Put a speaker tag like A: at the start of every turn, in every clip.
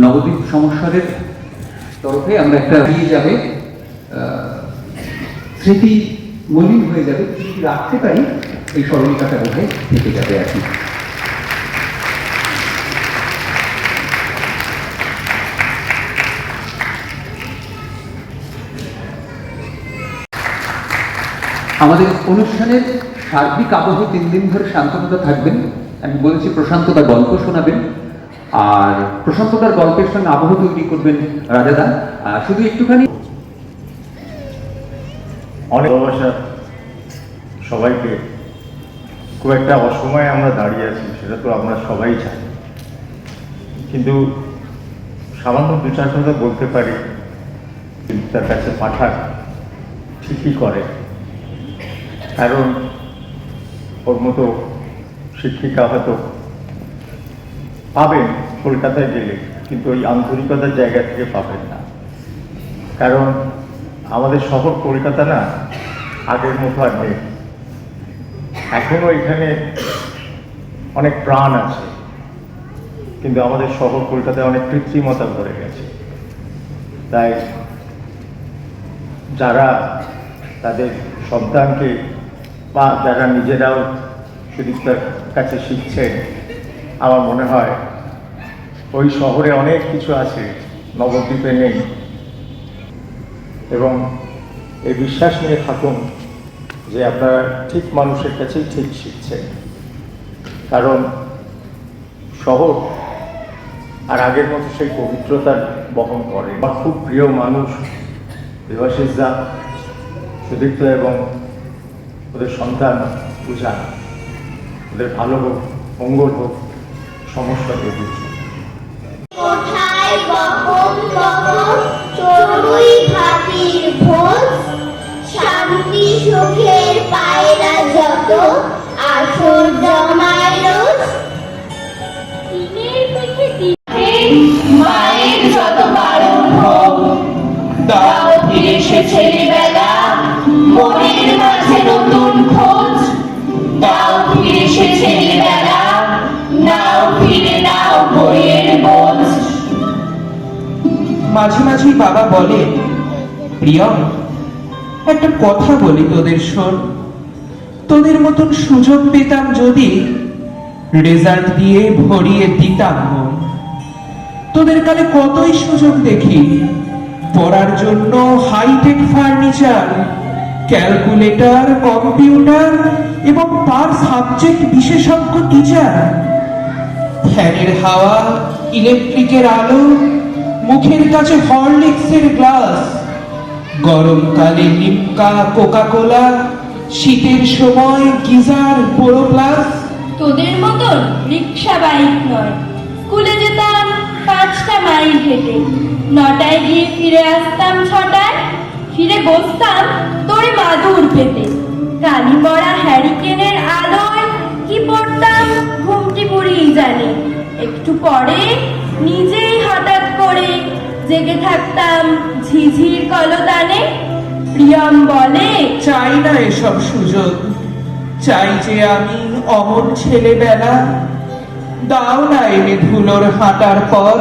A: নবদ্বীপ সমস্যারের তরফে আমরা একটা দিয়ে যাবে স্মৃতি মলিন হয়ে যাবে, স্মৃতি রাখতে পারি, এই স্মরণিকাটা বোধহয় থেকে যাবে আর কি। আমাদের অনুষ্ঠানের সার্বিক আবহ তিন দিন ধরে শান্তনতা থাকবেন। আমি বলেছি প্রশান্ততা গল্প শোনাবেন। আর প্রশান্ততার গল্পের সঙ্গে আবহ তৈরি করবেন রাজাদা শুধু একটুখানি
B: অনেক ভালোবাসা সবাইকে। খুব একটা অসময়ে আমরা দাঁড়িয়ে আছি, সেটা তো আমরা সবাই চাই কিন্তু সামান্য দু চার কথা বলতে পারি তার কাছে পাঠাক ঠিকই করে। কারণ ওর মতো শিক্ষিকা হয়তো পাবেন কলকাতায় গেলে, কিন্তু ওই আন্তরিকতার জায়গা থেকে পাবেন না। কারণ আমাদের শহর কলকাতা না, আগের মতো আর নেই। এখনও এখানে অনেক প্রাণ আছে, কিন্তু আমাদের শহর কলকাতায় অনেক কৃত্রিমতা ভরে গেছে। তাই যারা তাদের সন্তানকে বা যারা নিজেরাও সুদীপ্তার কাছে শিখছেন আমার মনে হয় ওই শহরে অনেক কিছু আছে, নবদ্বীপে নেই। এবং এই বিশ্বাস নিয়ে থাকুন যে আপনারা ঠিক মানুষের কাছেই ঠিক শিখছেন। কারণ শহর আর আগের মতো সেই পবিত্রতার বহন করে আমার খুব প্রিয় মানুষ দেবাশিস দা, সুদীপ্ত এবং ওদের সন্তান পূজা। ওদের ভালো হোক, মঙ্গল হোক। সমস্যা
C: চড়ুই শান্তি সুখের পায়রা যত আসর জমায় মাঝে
D: মাঝে বাবা বলে প্রিয়ম একটা কথা বলি তোদের শোন। তোদের মতন সুযোগ পেতাম যদি রেজাল্ট দিয়ে ভরিয়ে দিতাম তোদের কালে কতই সুযোগ দেখি, পড়ার জন্য হাইটেক ফার্নিচার ক্যালকুলেটর কম্পিউটার এবং তার সাবজেক্ট বিশেষজ্ঞ টিচার ফ্যানের হাওয়া ইলেকট্রিকের আলো মুখের কাছে হরলিক্সের গ্লাস, গরমকালে নিমকা কোকা কোলা শীতের সময় গিজার বড় প্লাস
E: তোদের মতন রিক্সা বাইক নয়। স্কুলে যেতাম পাঁচটা মাইল হেঁটে। নটায় গিয়ে ফিরে আসতাম ছটায়, ফিরে বসতাম তোর মাদুর পেতে। কালি পড়া হ্যারিকেনের আলোয় কি পড়তাম ঘুমটি পুড়িয়ে জানে। একটু পরে নিজেই হঠাৎ করে জেগে থাকতাম ঝিঝির কলতানে প্রিয়ম বলে
D: চাই না এসব সুযোগ চাই যে আমি অমর ছেলেবেলা। দাও না এনে ধুলোর হাঁটার পথ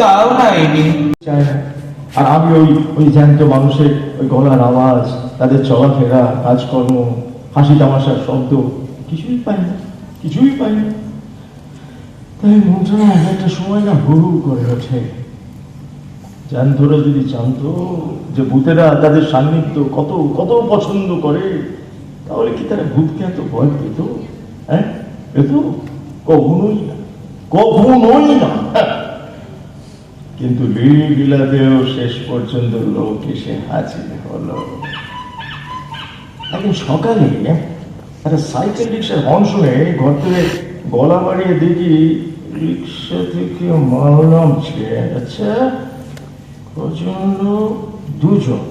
D: দাও না এনে
B: আর আমি ওই ওই জ্যান্ত মানুষের ওই গলার আওয়াজ তাদের চলাফেরা কাজকর্ম হাসি তামাশার শব্দ কিছুই পাই না কিছুই পাই না। তাই না একটা সময় না হু করে ওঠে। জ্যান্তরা যদি জানতো যে ভূতেরা তাদের সান্নিধ্য কত কত পছন্দ করে, তাহলে কি তারা ভূতকে এত ভয় পেত? হ্যাঁ? পেত? কখনোই না। কখনোই না। কিন্তু লিলি বিলাতেও শেষ পর্যন্ত লোক এসে হাজির হলো। একদিন সকালে একটা সাইকেল রিক্সার হর্ন শুনে ঘর থেকে গলা বাড়িয়ে দেখি রিক্সা থেকে মাল নামছে আচ্ছা লোক দুজন,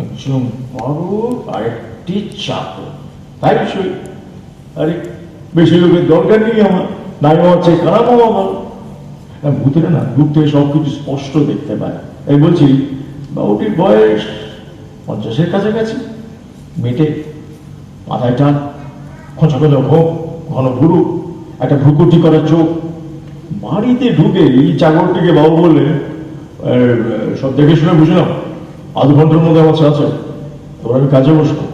B: একজন বড় আর একটি চাকর। তাই বিষয়। আরে, বেশি লোকের দরকার নেই আমার। নাই হচ্ছে খারাপ হওয়া ভালো না ভূতেরা না দূর থেকে সব কিছু স্পষ্ট দেখতে পায়। এই বলছি, বাবুটির বয়স পঞ্চাশের কাছাকাছি। মেটে মাথায় টান, খোঁচা খোঁচা ভোগ। ঘন ভুরু একটা ভ্রুকুটি করা চোখ। বাড়িতে ঢুকে এই চাকরটিকে বাবু বললে "এর, সব দেখে শুনে বুঝলাম আধ ঘণ্টার মধ্যে আমার আছে। এবার আমি কাজে বসবো।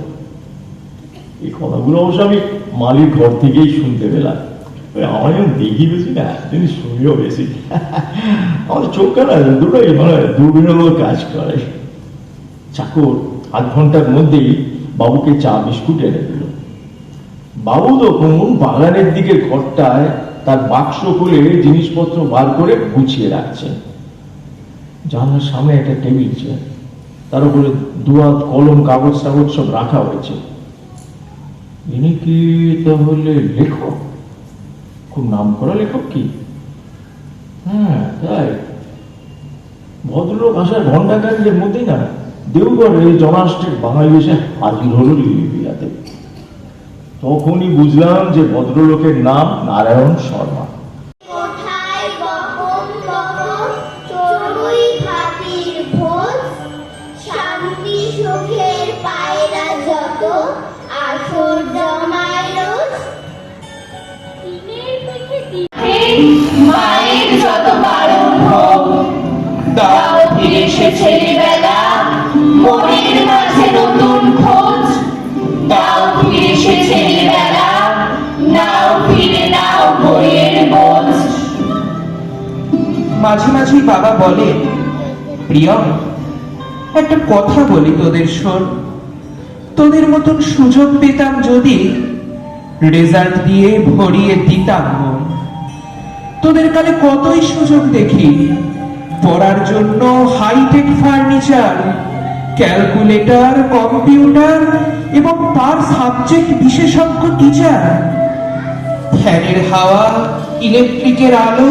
B: এই কথাগুলো অবশ্য আমি মালিক ঘর থেকেই শুনতে পেলাম। আমার যখন দেখি বেশি না তিনি শুনিও বেশি। আমার চোখ কানা দুটোই মানে দূরবীনের মতো কাজ করে। চাকর আধ ঘণ্টার মধ্যেই বাবুকে চা বিস্কুট এনে দিল। বাবু তখন বাগানের দিকে ঘরটায় তার বাক্স খুলে জিনিসপত্র বার করে গুছিয়ে রাখছেন জানলার সামনে একটা টেবিল চেয়ার। তার উপরে দুয়াত কলম, কাগজ টাগজ সব রাখা হয়েছে। ইনি কি তাহলে লেখক? খুব নাম করা লেখক কি? হ্যাঁ তাই। ভদ্রলোক আসার ঘণ্টা কাজের মধ্যেই না দেওঘরে জনাষ্টের বাঙালি এসে হাজির হলো লিলি বিলাতে তখনই বুঝলাম যে ভদ্রলোকের নাম নারায়ণ শর্মা।
C: মায়ের যত বারণ হোক দাও ফিরে সে মাঝে
D: মাঝে বাবা বলে প্রিয়ম একটা কথা বলি তোদের শোন। তোদের মতন সুযোগ পেতাম যদি রেজাল্ট দিয়ে ভরিয়ে দিতাম তোদের কালে কতই সুযোগ দেখি, পড়ার জন্য হাইটেক ফার্নিচার ক্যালকুলেটর কম্পিউটার এবং তার সাবজেক্ট বিশেষজ্ঞ টিচার ফ্যানের হাওয়া ইলেকট্রিকের আলো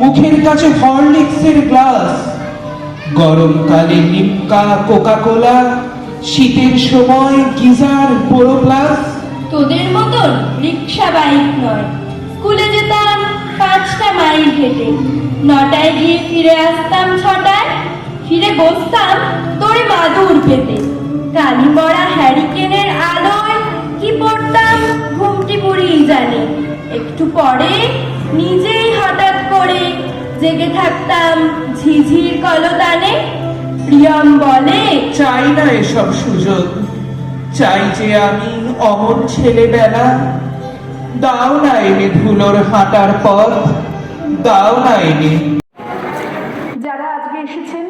D: মুখের কাছে হরলিক্সের গ্লাস গরমকালে লিমকা কোকা কোলা শীতের সময় গিজার পোড়ো প্লাস
E: তোদের মতন রিক্সা বাইক নয়। স্কুলে যেতাম পাঁচটা মাইল হেঁটে। নটায় গিয়ে ফিরে আসতাম ছটায়। ফিরে বসতাম তোরে মাদুর পেতে। কালি পড়া হ্যারিকেনের আলোয় কি পড়তাম ঘুমটি পুড়িই জানে। একটু পরে নিজেই হঠাৎ করে জেগে থাকতাম ঝিঝির কলতানে প্রিয়ম বলে
D: চাই না এসব সুযোগ। চাই যে আমি অমর ছেলেবেলা। দাও না এনে ধুলোর হাঁটার পথ। দাও না এনে
F: যারা আজকে এসেছেন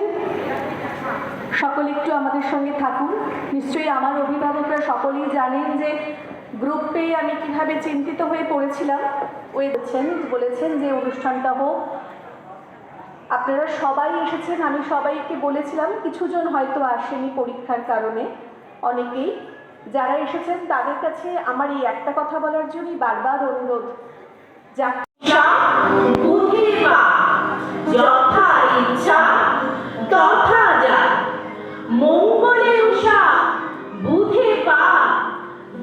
F: সকলে একটু আমাদের সঙ্গে থাকুন। নিশ্চয়ই আমার অভিভাবকরা সকলেই জানেন যে গ্রুপ পেয়ে আমি কীভাবে চিন্তিত হয়ে পড়েছিলাম। ওই বলছেন বলেছেন যে অনুষ্ঠানটা হোক। আপনারা সবাই এসেছেন, আমি সবাইকে বলেছিলাম, কিছুজন হয়তো আসেনি পরীক্ষার কারণে, অনেকেই। যারা এসেছেন, তাদের কাছে আমার এই একটা কথা বলার জন্যই বারবার অনুরোধ। যা
C: যথা ইচ্ছা, তথা যা মঙ্গলে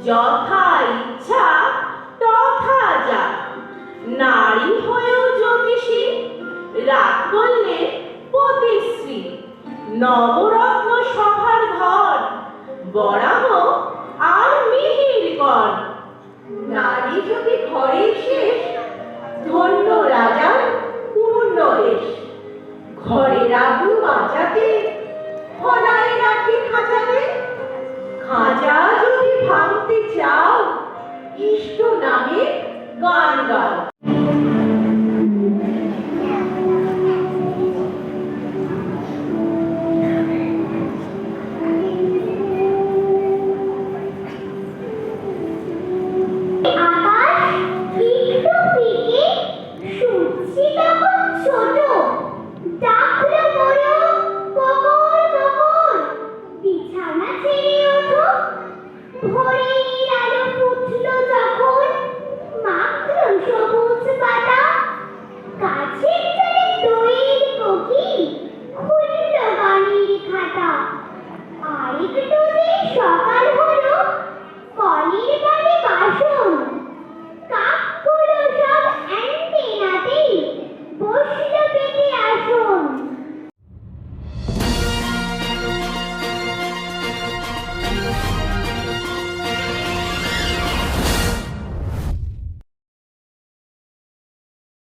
C: যথা ইচ্ছা, তথা যা নারী হয়েও জ্যোতিষী রাত বললে পতিশ্রী। নবরত্ন সভার ঘর, বরাহ আর মিহির কর। নারী যদি ঘরে এস